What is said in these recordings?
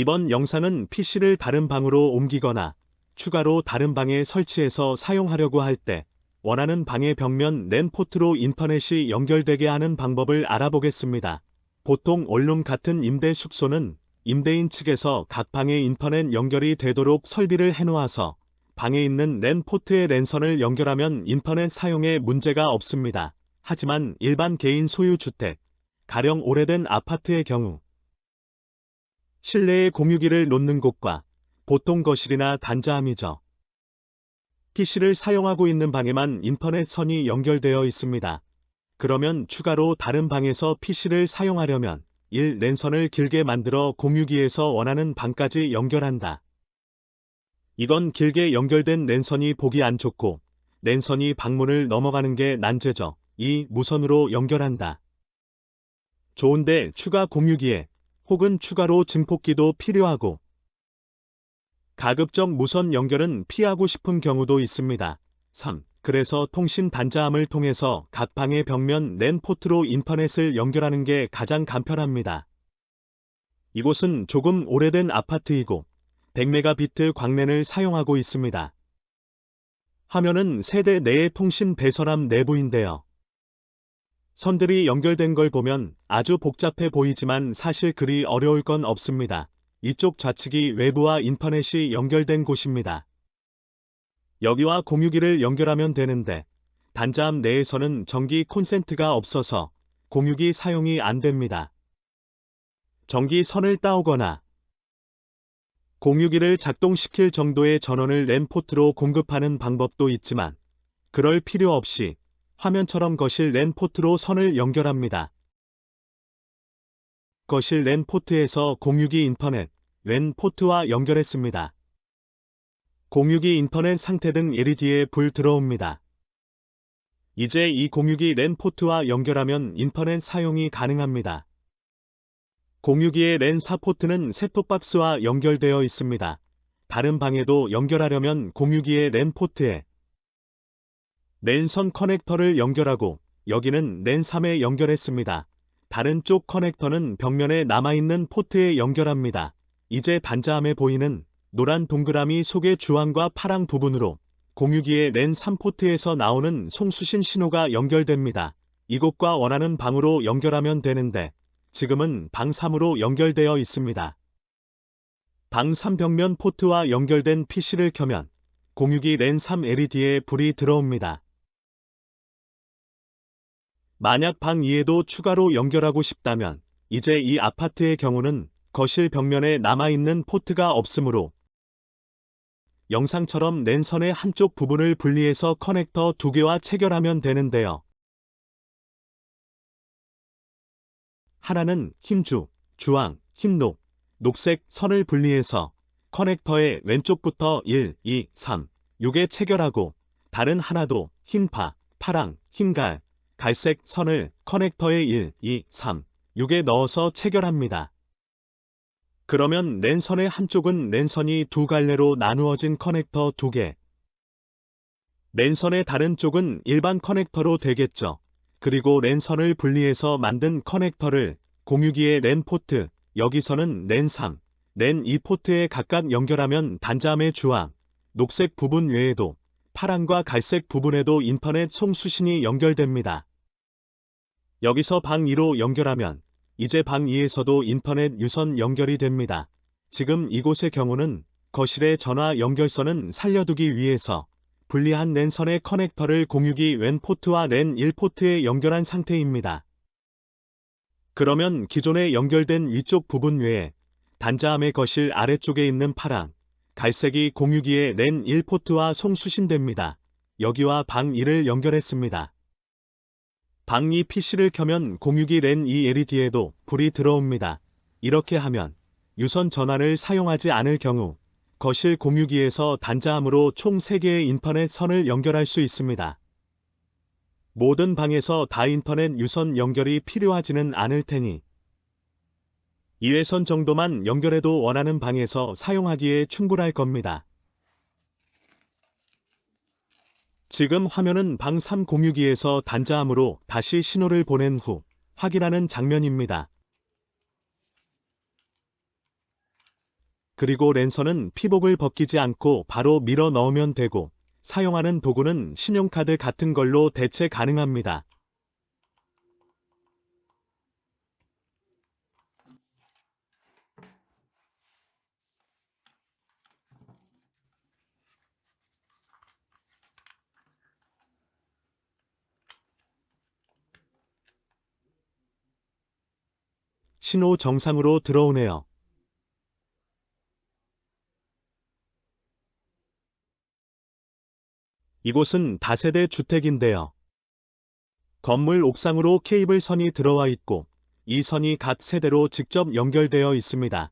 이번 영상은 PC를 다른 방으로 옮기거나 추가로 다른 방에 설치해서 사용하려고 할 때 원하는 방의 벽면 랜 포트로 인터넷이 연결되게 하는 방법을 알아보겠습니다. 보통 원룸 같은 임대 숙소는 임대인 측에서 각 방에 인터넷 연결이 되도록 설비를 해놓아서 방에 있는 랜 포트의 랜선을 연결하면 인터넷 사용에 문제가 없습니다. 하지만 일반 개인 소유 주택, 가령 오래된 아파트의 경우 실내에 공유기를 놓는 곳과 보통 거실이나 단자함이죠. PC를 사용하고 있는 방에만 인터넷 선이 연결되어 있습니다. 그러면 추가로 다른 방에서 PC를 사용하려면 1. 랜선을 길게 만들어 공유기에서 원하는 방까지 연결한다. 이건 길게 연결된 랜선이 보기 안 좋고 랜선이 방문을 넘어가는 게 난제죠. 2. 무선으로 연결한다. 좋은데 추가 공유기에 혹은 추가로 증폭기도 필요하고 가급적 무선 연결은 피하고 싶은 경우도 있습니다. 3. 그래서 통신 단자함을 통해서 각 방의 벽면 랜 포트로 인터넷을 연결하는 게 가장 간편합니다. 이곳은 조금 오래된 아파트이고 100메가비트 광랜을 사용하고 있습니다. 화면은 세대 내의 통신 배선함 내부인데요. 선들이 연결된 걸 보면 아주 복잡해 보이지만 사실 그리 어려울 건 없습니다. 이쪽 좌측이 외부와 인터넷이 연결된 곳입니다. 여기와 공유기를 연결하면 되는데 단자함 내에서는 전기 콘센트가 없어서 공유기 사용이 안 됩니다. 전기 선을 따오거나 공유기를 작동시킬 정도의 전원을 랜 포트로 공급하는 방법도 있지만 그럴 필요 없이 화면처럼 거실 랜 포트로 선을 연결합니다. 거실 랜 포트에서 공유기 인터넷 랜 포트와 연결했습니다. 공유기 인터넷 상태 등 LED에 불 들어옵니다. 이제 이 공유기 랜 포트와 연결하면 인터넷 사용이 가능합니다. 공유기의 랜 4포트는 셋톱박스와 연결되어 있습니다. 다른 방에도 연결하려면 공유기의 랜 포트에 랜선 커넥터를 연결하고 여기는 랜 3에 연결했습니다. 다른 쪽 커넥터는 벽면에 남아있는 포트에 연결합니다. 이제 단자함에 보이는 노란 동그라미 속의 주황과 파랑 부분으로 공유기의 랜 3 포트에서 나오는 송수신 신호가 연결됩니다. 이곳과 원하는 방으로 연결하면 되는데 지금은 방 3으로 연결되어 있습니다. 방 3벽면 포트와 연결된 PC를 켜면 공유기 랜3 LED에 불이 들어옵니다. 만약 방 2에도 추가로 연결하고 싶다면 이제 이 아파트의 경우는 거실 벽면에 남아있는 포트가 없으므로 영상처럼 랜선의 한쪽 부분을 분리해서 커넥터 두 개와 체결하면 되는데요. 하나는 흰주, 주황, 흰녹, 녹색 선을 분리해서 커넥터의 왼쪽부터 1, 2, 3, 6에 체결하고 다른 하나도 흰파, 파랑, 흰갈, 갈색 선을 커넥터의 1, 2, 3, 6에 넣어서 체결합니다. 그러면 랜선의 한쪽은 랜선이 두 갈래로 나누어진 커넥터 두 개. 랜선의 다른 쪽은 일반 커넥터로 되겠죠. 그리고 랜선을 분리해서 만든 커넥터를 공유기의 랜 포트, 여기서는 랜 3, 랜 2 포트에 각각 연결하면 단자함의 주황, 녹색 부분 외에도 파랑과 갈색 부분에도 인터넷 송수신이 연결됩니다. 여기서 방 2로 연결하면 이제 방 2에서도 인터넷 유선 연결이 됩니다. 지금 이곳의 경우는 거실의 전화 연결선은 살려두기 위해서 분리한 랜선의 커넥터를 공유기 왼 포트와 랜 1포트에 연결한 상태입니다. 그러면 기존에 연결된 위쪽 부분 외에 단자함의 거실 아래쪽에 있는 파랑, 갈색이 공유기의 랜 1포트와 송수신됩니다. 여기와 방 2를 연결했습니다. 방2 PC를 켜면 공유기 랜2 LED에도 불이 들어옵니다. 이렇게 하면 유선 전환을 사용하지 않을 경우 거실 공유기에서 단자함으로 총 3개의 인터넷 선을 연결할 수 있습니다. 모든 방에서 다 인터넷 유선 연결이 필요하지는 않을 테니 2회선 정도만 연결해도 원하는 방에서 사용하기에 충분할 겁니다. 지금 화면은 방3 공유기에서 단자함으로 다시 신호를 보낸 후 확인하는 장면입니다. 그리고 랜선은 피복을 벗기지 않고 바로 밀어 넣으면 되고 사용하는 도구는 신용카드 같은 걸로 대체 가능합니다. 신호 정상으로 들어오네요. 이곳은 다세대 주택인데요. 건물 옥상으로 케이블 선이 들어와 있고 이 선이 각 세대로 직접 연결되어 있습니다.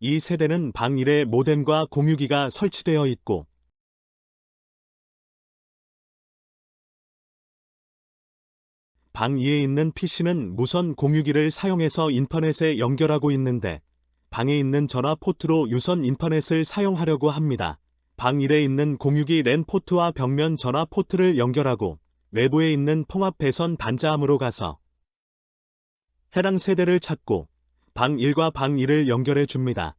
이 세대는 방 1에 모뎀과 공유기가 설치되어 있고 방 2에 있는 PC는 무선 공유기를 사용해서 인터넷에 연결하고 있는데 방에 있는 전화 포트로 유선 인터넷을 사용하려고 합니다. 방 1에 있는 공유기 랜 포트와 벽면 전화 포트를 연결하고 외부에 있는 통합 배선 단자함으로 가서 해당 세대를 찾고 방 1과 방 2를 연결해 줍니다.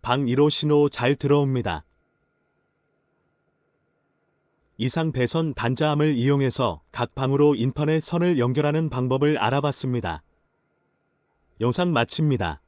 방 1호 신호 잘 들어옵니다. 이상 배선 단자함을 이용해서 각 방으로 인터넷 선을 연결하는 방법을 알아봤습니다. 영상 마칩니다.